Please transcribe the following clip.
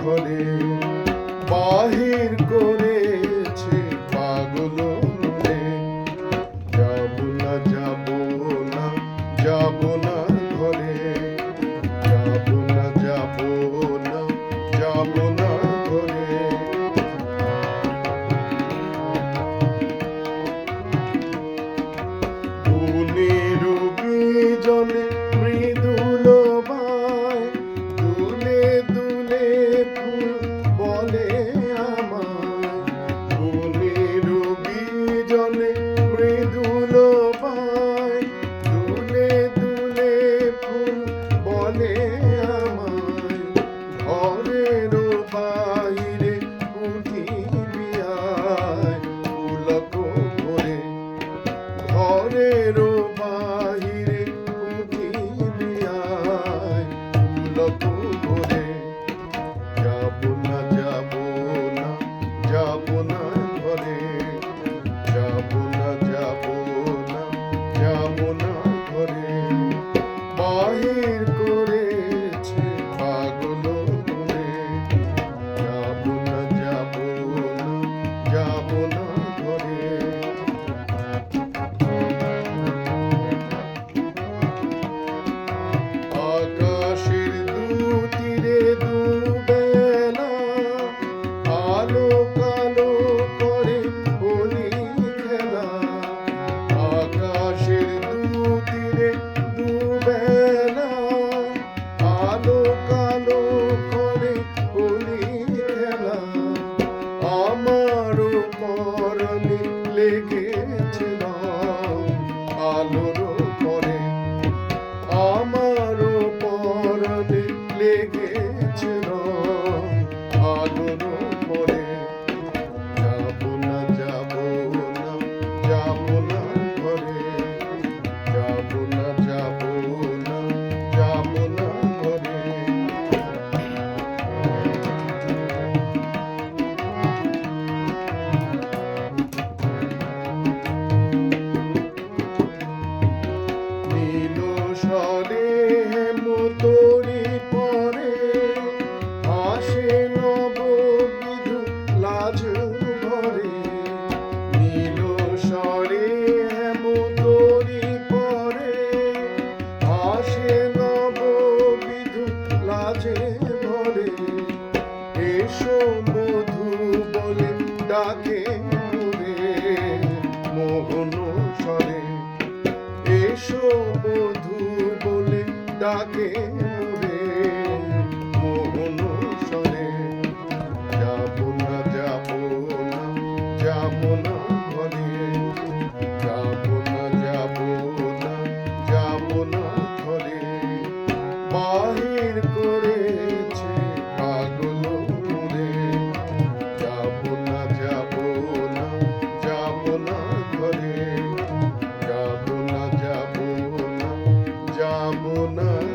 ধরে বাহির করেছে পাগল মনে। যাব না যাব না যাব না ধরে যাব না যাব না যাব না ধরে রূপী জলে 오. লেগেছিল আলোর পরে আমার পরনে লেগে তো ডাকে মোরে মোহন সরে যাব না যাব না যাব না। কামনা